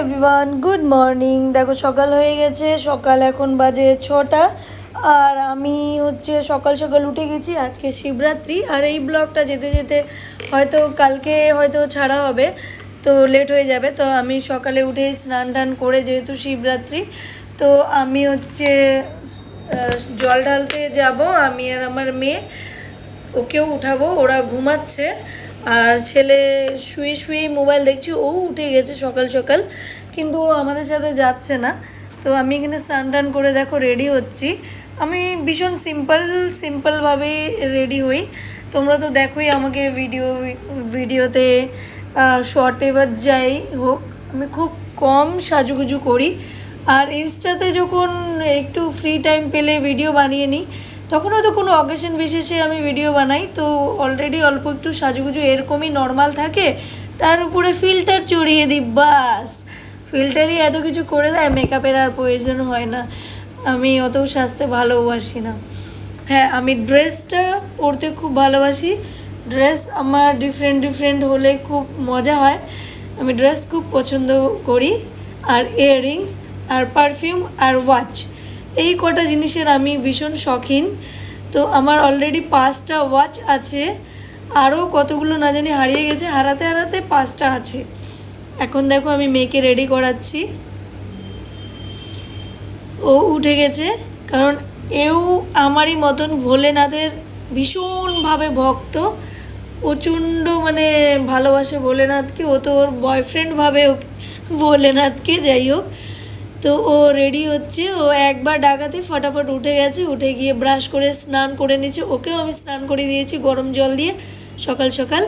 Everyone good morning দেখো, সকাল হয়ে গেছে, সকাল এখন বাজে ছটা। আর আমি হচ্ছে সকাল সকাল উঠে গেছি, আজকে শিবরাত্রি। আর এই ব্লগটা যেতে যেতে হয়তো কালকে হয়তো ছাড়া হবে, তো লেট হয়ে যাবে। তো আমি সকালে উঠে স্নান টান করে যেহেতু শিবরাত্রি, তো আমি হচ্ছে জল ঢালতে যাব। আমি আর আমার মেয়ে, ওকেও উঠাবো, ওরা ঘুমাচ্ছে। আর ছেলে শুয়ে শুয়ে মোবাইল দেখছি, ও উঠে গেছে সকাল সকাল, কিন্তু ও আমাদের সাথে যাচ্ছে না। তো আমি এখানে স্নান টান করে দেখো রেডি হচ্ছি। আমি ভীষণ সিম্পল সিম্পলভাবেই রেডি হই। তোমরা তো দেখোই আমাকে ভিডিও ভিডিওতে শর্টে বা যাই হোক, আমি খুব কম সাজুগুজু করি। আর ইনস্টাতে যখন একটু ফ্রি টাইম পেলে ভিডিও বানিয়ে নিই তখন হয়তো কোনো অকেশন বিশেষে আমি ভিডিও বানাই, তো অলরেডি অল্প একটু সাজুগুজু এরকমই নর্মাল থাকে। তার উপরে ফিল্টার চড়িয়ে দিই, বাস। ফিল্টারই এত কিছু করে দেয় মেকআপের আর প্রয়োজন হয় না। আমি অত সাজতে ভালোবাসি না। হ্যাঁ আমি ড্রেসটা পরতে খুব ভালোবাসি। ড্রেস আমার ডিফারেন্ট ডিফারেন্ট হলে খুব মজা হয়। আমি ড্রেস খুব পছন্দ করি। আর ইয়াররিংস আর পারফিউম আর ওয়াচ এই কটা জিনিসের আমি ভীষণ শখিন। তো আমার অলরেডি পাঁচটা ওয়াচ আছে। আরও কতগুলো না জানি হারিয়ে গেছে, হারাতে হারাতে পাঁচটা আছে। এখন দেখো আমি মেয়েকে রেডি করাচ্ছি। ও উঠে গেছে, কারণ এও আমারই মতন ভোলেনাথের ভীষণভাবে ভক্ত। প্রচণ্ড মানে ভালোবাসে ভোলেনাথকে, ও তো ওর বয়ফ্রেন্ড ভাবে ভোলেনাথকে যাই হোক। তো ও রেডি হচ্ছে, ও একবার ডাকাতে ফটাফট উঠে গেছে, উঠে গিয়ে ব্রাশ করে স্নান করে নিচ্ছে, ওকেও আমি স্নান করে দিয়েছি গরম জল দিয়ে সকাল সকাল।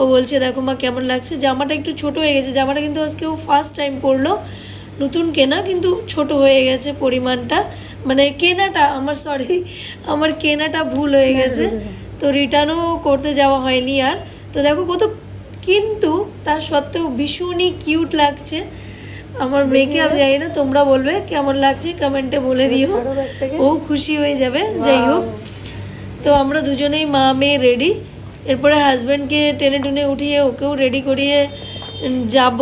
ও বলছে, দেখো মা, কেমন লাগছে? জামাটা একটু ছোট হয়ে গেছে, জামাটা কিন্তু আজকে ও ফার্স্ট টাইম পরলো, নতুন কেনা কিন্তু ছোট হয়ে গেছে পরিমাণটা মানে কেনাটা, আমার সরি আমার কেনাটা ভুল হয়ে গেছে। তো রিটার্নও করতে যাওয়া হয়নি আর। তো দেখো কত, কিন্তু তার সত্ত্বেও ভীষণই কিউট লাগছে। আমার মেয়েকে আমি জানি না, তোমরা বলবে কেমন লাগছে কমেন্টে বলে দিও। ও খুশি হয়ে যাবে, যাই হোক। তো আমরা দুজনেই মা, মেয়ে রেডি এরপরে হাজব্যান্ডকে টেনে টুনে উঠিয়ে ওকেও রেডি করিয়ে যাব।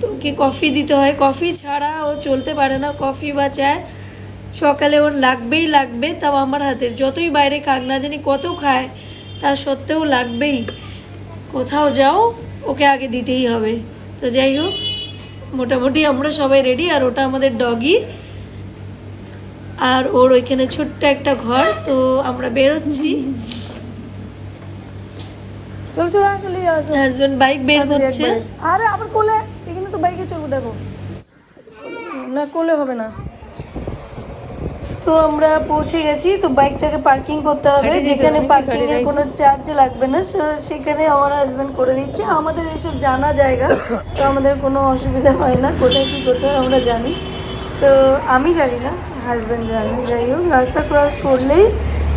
তো ওকে কফি দিতে হয়। কফি ছাড়া ও চলতে পারে না। কফি বা চায়। সকালে ওর লাগবেই লাগবে, তাও আমার হাতের। যতই বাইরে খাক না জানি কত খায়, তার সত্ত্বেও লাগবেই। কোথাও যাও, ওকে আগে দিতেই হবে। তো যাই হোক। মোটামুটি আমরা সবাই রেডি আর ওটা আমাদের ডগি আর ওর ওইখানে ছোট্ট একটা ঘর তো আমরা বেরোচ্ছি। চল চল আসলে আসো হাজবেন্ড বাইক বের করছে। আরে আবার কোলে? এখানে তো বাইকে চলবো দেখো। না কোলে হবে না। তো আমরা পৌঁছে গেছি তো বাইকটাকে পার্কিং করতে হবে। যেখানে পার্কিং এর কোনো চার্জ লাগবে না সেখানে আমার হাজবেন্ড করে দিচ্ছে। আমাদের এসব জানা জায়গা তো আমাদের কোনো অসুবিধা হয় না কোথায় কি করতে হয় আমরা জানি। তো আমি জানি না হাজবেন্ড জানে। যাই হোক রাস্তা ক্রস করলেই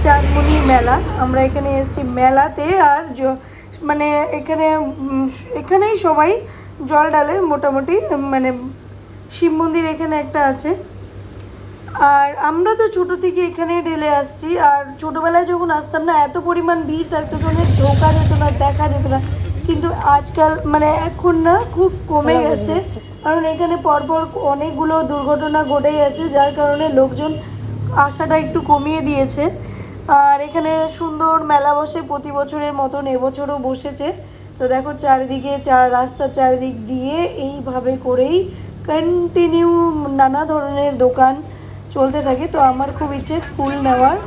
চাঁদমুনি মেলা। আমরা এখানে এসেছি মেলাতে আর মানে এখানে এখানেই সবাই জল ডালে মোটামুটি মানে শিব মন্দির এখানে একটা আছে। আর আমরা তো ছোটো থেকে এখানে ঢেলে আসছি আর ছোটোবেলায় যখন আসতাম না এত পরিমাণ ভিড় থাকতো ওখানে ঢোকা যেত না দেখা যেত না। কিন্তু আজকাল মানে এখন না খুব কমে গেছে। কারণ এখানে পরপর অনেকগুলো দুর্ঘটনা ঘটে গেছে যার কারণে লোকজন আসাটা একটু কমিয়ে দিয়েছে। আর এখানে সুন্দর মেলা বসে প্রতি বছরের মতন এবছরও বসেছে। তো দেখো চারিদিকে চার রাস্তার চারিদিক দিয়ে এইভাবে করেই কন্টিনিউ নানা ধরনের দোকান চলতে থাকে তো আমার খুব ইচ্ছে ফুল নেওয়ার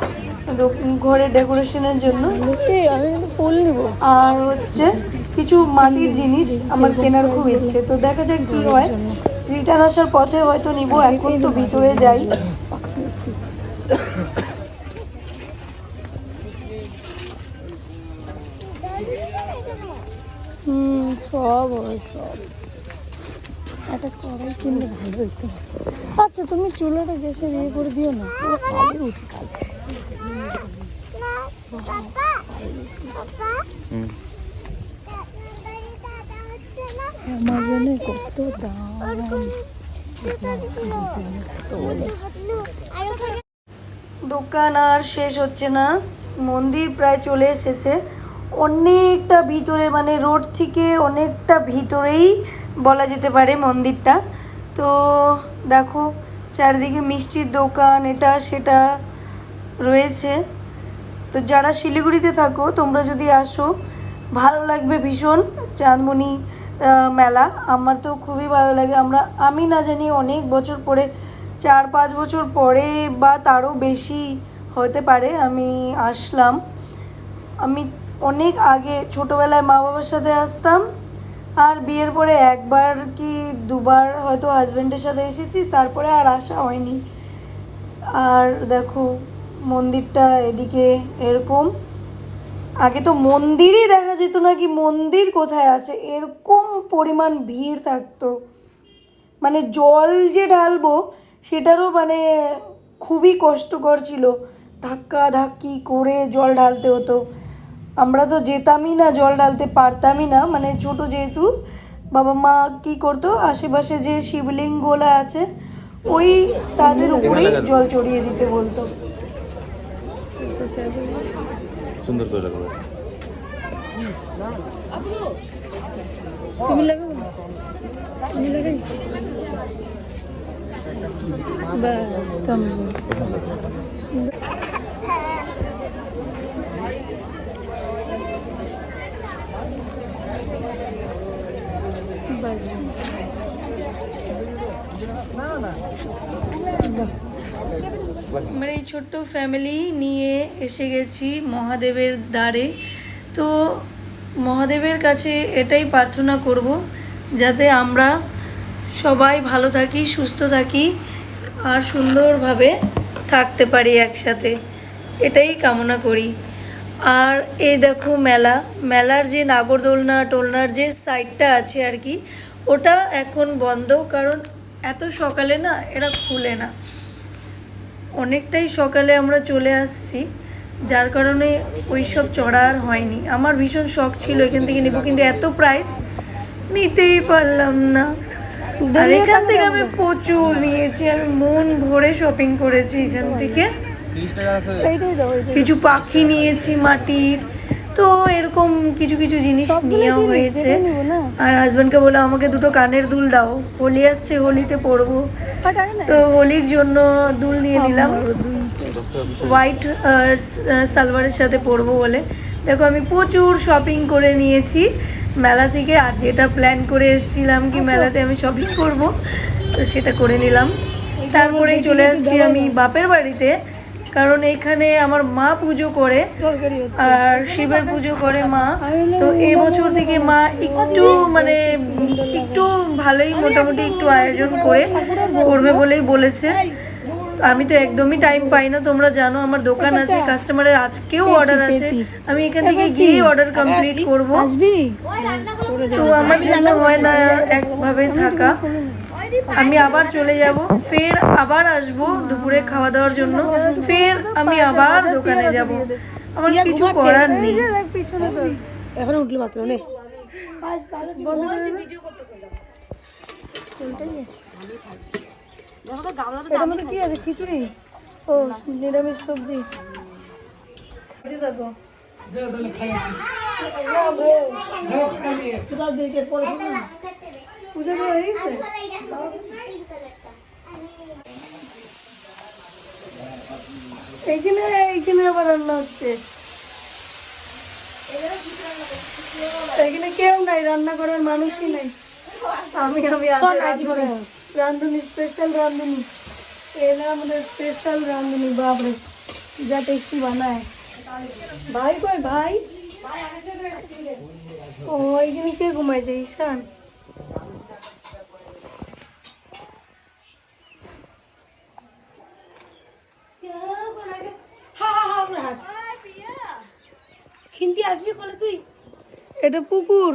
ঘরের ডেকোরেশনের জন্য। ফুল নিব। আর হচ্ছে কিছু মাটির জিনিস আমার কেনার খুব ইচ্ছে তো দেখা যাক কি হয়। রিটার্ন আসার পথে হয়তো নিব এখন তো ভিতরে যাই। হুম সব সব। কিনলে ভালো আচ্ছা তুমি চুলাটা ইয়ে করে দিও না। অ্যামাজনে কত দোকান আর শেষ হচ্ছে না। মন্দির প্রায় চলে এসেছে। অনেকটা ভিতরে মানে রোড থেকে অনেকটা ভিতরেই বলা যেতে পারে মন্দিরটা। তো দেখো, চারিদিকে মিষ্টির দোকান, এটা সেটা রয়েছে। তো যারা শিলিগুড়িতে থাকো, তোমরা যদি আসো, ভালো লাগবে ভীষণ চাঁদমণি মেলা। আমার তো খুবই ভালো লাগে। আমরা, আমি না জানি, অনেক বছর পরে, চার পাঁচ বছর পরে বা তারও বেশি হতে পারে, আমি আসলাম। আমি অনেক আগে ছোটোবেলায় মা বাবার সাথে আসতাম। আর বিয়ের পরে একবার কি দুবার হয়তো হাজব্যান্ডের সাথে এসেছি, তারপরে আর আসা হয়নি। আর দেখো, মন্দিরটা এদিকে এরকম। আগে তো মন্দিরই দেখা যেত না কি মন্দির কোথায় আছে, এরকম পরিমাণ ভিড় থাকতো। মানে জল যে ঢালবো, সেটারও মানে খুবই কষ্টকর ছিল। ধাক্কা ধাক্কি করে জল ঢালতে হতো। আমরা তো যেতামই না জল ডালতে পারতামই না। মানে ছোট যেহেতু বাবা মা কি করতো আশেপাশে যে শিবলিঙ্গগুলো আছে ওই তাদের উপরেই জল চড়িয়ে দিতে বলতো। সুন্দর করে লাগবে তুমি লাগাবো তুমি লাগাই। বাস আমরা এই ছোট্ট ফ্যামিলি নিয়ে এসে গেছি মহাদেবের দ্বারে। তো মহাদেবের কাছে এটাই প্রার্থনা করব, যাতে আমরা সবাই ভালো থাকি, সুস্থ থাকি, আর সুন্দরভাবে থাকতে পারি একসাথে। এটাই কামনা করি। আর এই দেখো মেলা, মেলার যে নাগরদোলনা, টোলনার যে সাইডটা আছে আর কি, ওটা এখন বন্ধ, কারণ এত সকালে না এরা খুলে না। অনেকটাই সকালে আমরা চলে আসছি যার কারণে ওই সব চড়া আর হয়নি। আমার ভীষণ শখ ছিল এখান থেকে নেব কিন্তু এত প্রাইস নিতেই পারলাম না। আর এখান থেকে আমি প্রচুর নিয়েছি আমি মন ভরে শপিং করেছি এখান থেকে। এইটাই দাও এইটাই কিছু পাখি নিয়েছি মাটির তো এরকম কিছু কিছু জিনিস নেওয়া হয়েছে। আর হাজব্যান্ডকে বলে আমাকে দুটো কানের দুল দাও। হোলি আসছে হোলিতে পরবো। নাই তো হোলির জন্য দুল নিয়ে নিলাম। হোয়াইট সালোয়ারের সাথে পরবো বলে। দেখো আমি প্রচুর শপিং করে নিয়েছি মেলা থেকে আর যেটা প্ল্যান করে এসেছিলাম কি মেলাতে আমি শপিং করব তো সেটা করে নিলাম। তারপরেই চলে আসছি আমি বাপের বাড়িতে। কারণ এখানে আমার মা পুজো করে আর শিবের পুজো করে মা। তো এই বছর থেকে মা একটু মানে একটু ভালোই মোটামুটি একটু আয়োজন করে করবে বলেই বলেছে। আমি তো একদমই টাইম পাই না তোমরা জানো আমার দোকান আছে কাস্টমারের আজকেও অর্ডার আছে। আমি এখান থেকে গিয়ে অর্ডার কমপ্লিট করব। তো আমার জন্য হয় না একভাবে থাকা। আমি আবার চলে যাব ফের আবার আসব দুপুরে খাওয়া দাওয়ার জন্য ফের আমি আবার দোকানে যাব। আমার কিছু করার নেই। এখন উঠলে মাত্র নে। কি আছে? খিচুড়ি? ও নিরামিষ সবজি। এই দেখো। কোথাও দেখে পরে খাব। না? পূজা তো হয়ে গেছে? এইখানে এইখানে আবার রান্না হচ্ছে। এখানে কেউ নাই রান্না করার মানুষই নাই। আমি আমি। রাঁধুনি স্পেশাল রাঁধুনি। এলা আমাদের স্পেশাল রাঁধুনি বাপরে। যা টেস্টি বানায়। ভাই কই ভাই? ও এখানে কে ঘুমাইছে ঈশান? খিন্তি আসবি কলে তুই? এটা পুকুর।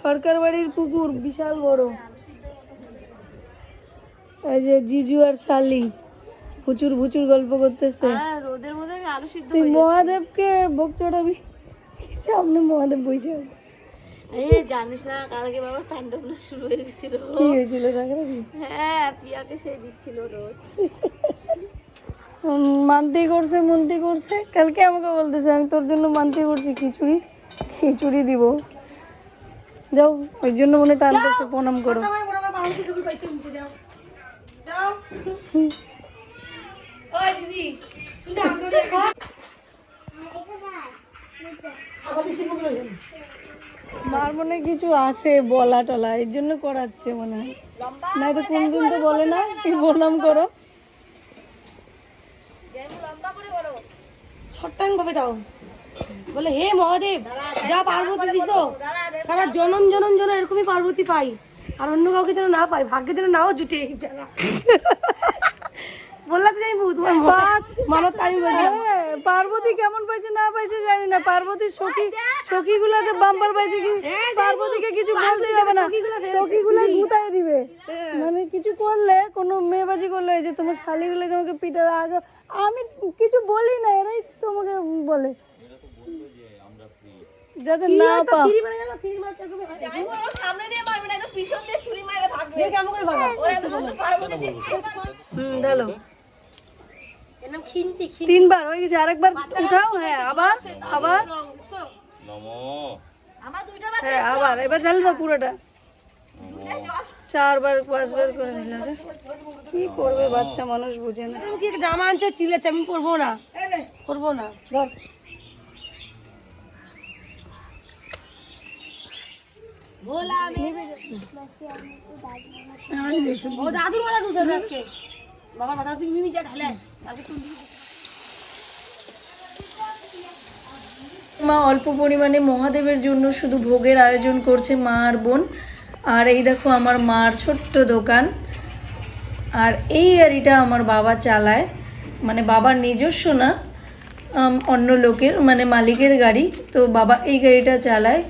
সরকার বাড়ির পুকুর বিশাল বড়। এই যে জিজু আর শালি প্রচুর প্রচুর গল্প করতেছে। রোদের মধ্যে আমি আলু সিদ্ধ তুই মহাদেবকে বক চড়াবি? সামনে মহাদেব বসে আছে। এই জানিস না কালকে বাবা তাণ্ডব না শুরু হয়ে গেছিল। কি হয়েছিল হ্যাঁ পিয়াকে সে দিচ্ছিল রোজ। উম, মানতেই করছে মন্তি করছে। কালকে আমাকে বলতেছে আমি তোর জন্য মানতে করছি খিচুড়ি খিচুড়ি দিব। যাও ওই জন্য মনে টানতেছে প্রণাম করো। মার মনে কিছু আছে বলা টলা এর জন্য করাচ্ছে মনে হয়। না তো তো বলে না তুই প্রণাম করো। ভাবে বলে। হে মহাদেব যা পার্বতী দিস সারা জনম জনম যেন এরকমই পার্বতী পাই। আর অন্য কাউকে যেন না পাই ভাগ্যে যেন নাও জুটে বললাম তো মানত আমি পার্বতী কেমন পাইছে না পাইছে জানি না। পার্বতী সখী সখী বাম্পার পাইছে কি? পার্বতীকে কিছু বলতে যাবে না। সখী গুলা দিবে। মানে কিছু করলে কোনো মেয়েবাজি করলে এই যে তোমার শালি গুলো তোমাকে পিটাবে আগে আমি কিছু বলি না এরাই তোমাকে বলে। যাতে না পাও। তিনবার হয়ে গেছে আরেকবার উঠাও হ্যাঁ আবার আবার। নমো। আমার দুইটা বাচ্চা হ্যাঁ আবার এবার চালু দাও পুরোটা। চারবার পাঁচবার করে নিল কি করবে বাচ্চা মানুষ বুঝে না। কি জামা আনছে? চিলেছে আমি পরবো না। পরবো না। ধর। দাদুর মাথা দুধ আজকে। বাবার মাথা হচ্ছে মিমি যা ঢালে। মা অল্প পরিমাণে মহাদেবের জন্য শুধু ভোগের আয়োজন করছে মা আর বোন। আর এই দেখো আমার মার ছোট্ট দোকান। আর এই গাড়িটা আমার বাবা চালায়। মানে বাবার নিজস্ব না অন্য লোকের মানে মালিকের গাড়ি। তো বাবা এই গাড়িটা চালায়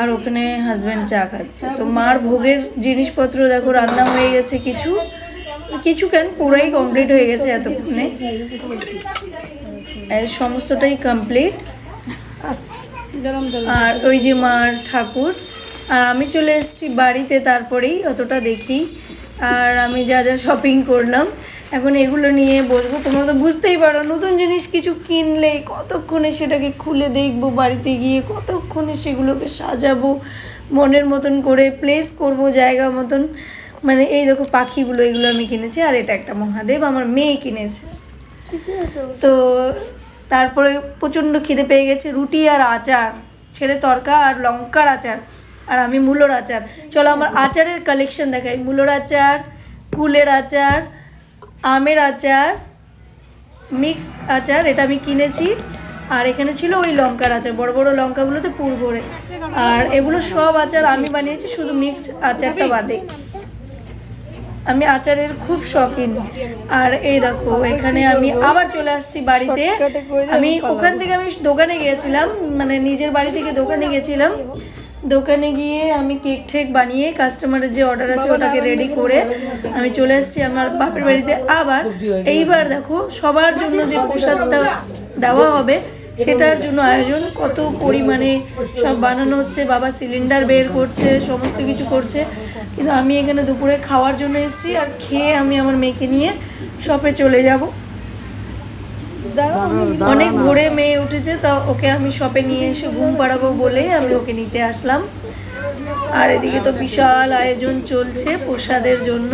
আর ওখানে হাজব্যান্ড চা খাচ্ছে। তো মার ভোগের জিনিসপত্র দেখো রান্না হয়ে গেছে কিছু। কিছু কেন? পুরাই কমপ্লিট হয়ে গেছে এতক্ষণে। সমস্তটাই কমপ্লিট আর ওই যে মার ঠাকুর আর আমি চলে এসেছি বাড়িতে তারপরেই, অতটা দেখি। আর আমি যা যা শপিং করলাম, এখন এগুলো নিয়ে বসবো। তোমরা তো বুঝতেই পারো, নতুন জিনিস কিছু কিনলে কতক্ষণে সেটাকে খুলে দেখব বাড়িতে গিয়ে, কতক্ষণে সেগুলোকে সাজাবো, মনের মতন করে প্লেস করব, জায়গা মতন। মানে এই দেখো পাখিগুলো, এগুলো আমি কিনেছি। আর এটা একটা মহাদেব, আমার মেয়ে কিনেছে। তো তারপরে প্রচণ্ড খিদে পেয়ে গেছে। রুটি আর আচার, ছেলে তরকা আর লঙ্কার আচার। আর আমি মূলোর আচার। চলো আমার আচারের কালেকশন দেখাই। মূলোর আচার, কুলের আচার, আমের আচার মিক্স আচার, এটা আমি কিনেছি। আর এখানে ছিল ওই লঙ্কার আচার, বড় বড় লঙ্কাগুলোতে পুর ভরে। আর এগুলো সব আচার আমি বানিয়েছি, শুধু মিক্স আচারটা বাদে। আমি আচারের খুব শখিন। আর এই দেখো, এখানে আমি আবার চলে আসছি বাড়িতে। আমি ওখান থেকে আমি দোকানে গিয়েছিলাম মানে নিজের বাড়ি থেকে দোকানে গেছিলাম দোকানে গিয়ে আমি কেক ঠেক বানিয়ে কাস্টমারের যে অর্ডার আছে ওটাকে রেডি করে আমি চলে এসেছি আমার বাপের বাড়িতে। আবার এইবার দেখো সবার জন্য যে প্রসাদটা দেওয়া হবে সেটার জন্য আয়োজন কত পরিমাণে সব বানানো হচ্ছে বাবা সিলিন্ডার বের করছে সমস্ত কিছু করছে। কিন্তু আমি এখানে দুপুরে খাওয়ার জন্য এসেছি আর খেয়ে আমি আমার মেয়েকে নিয়ে শপে চলে যাব। অনেক ভোরে মেয়ে উঠেছে তা ওকে আমি শপে নিয়ে এসে ঘুম পাড়াবো বলে আমি ওকে নিতে আসলাম। আর এদিকে তো বিশাল আয়োজন চলছে প্রসাদের জন্য।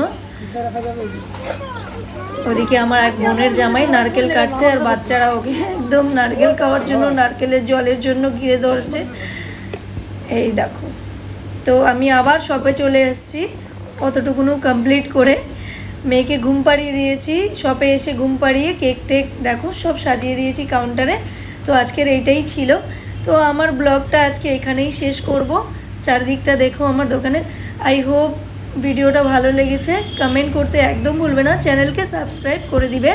ওদিকে আমার এক বোনের জামাই নারকেল কাটছে আর বাচ্চারা ওকে একদম নারকেল খাওয়ার জন্য নারকেলের জলের জন্য ঘিরে ধরছে। এই দেখো। তো আমি আবার শপে চলে এসেছি অতটুকুনো কমপ্লিট করে মেয়েকে ঘুম পাড়িয়ে দিয়েছি শপে এসে ঘুম পাড়িয়ে কেক টেক, দেখো, সব সাজিয়ে দিয়েছি কাউন্টারে তো আজকের এইটাই ছিল। তো আমার ব্লগটা আজকে এখানেই শেষ করব। চারদিকটা দেখো আমার দোকানের। আই হোপ ভিডিওটা ভালো লেগেছে। কমেন্ট করতে একদম ভুলবে না। চ্যানেলকে সাবস্ক্রাইব করে দিবে।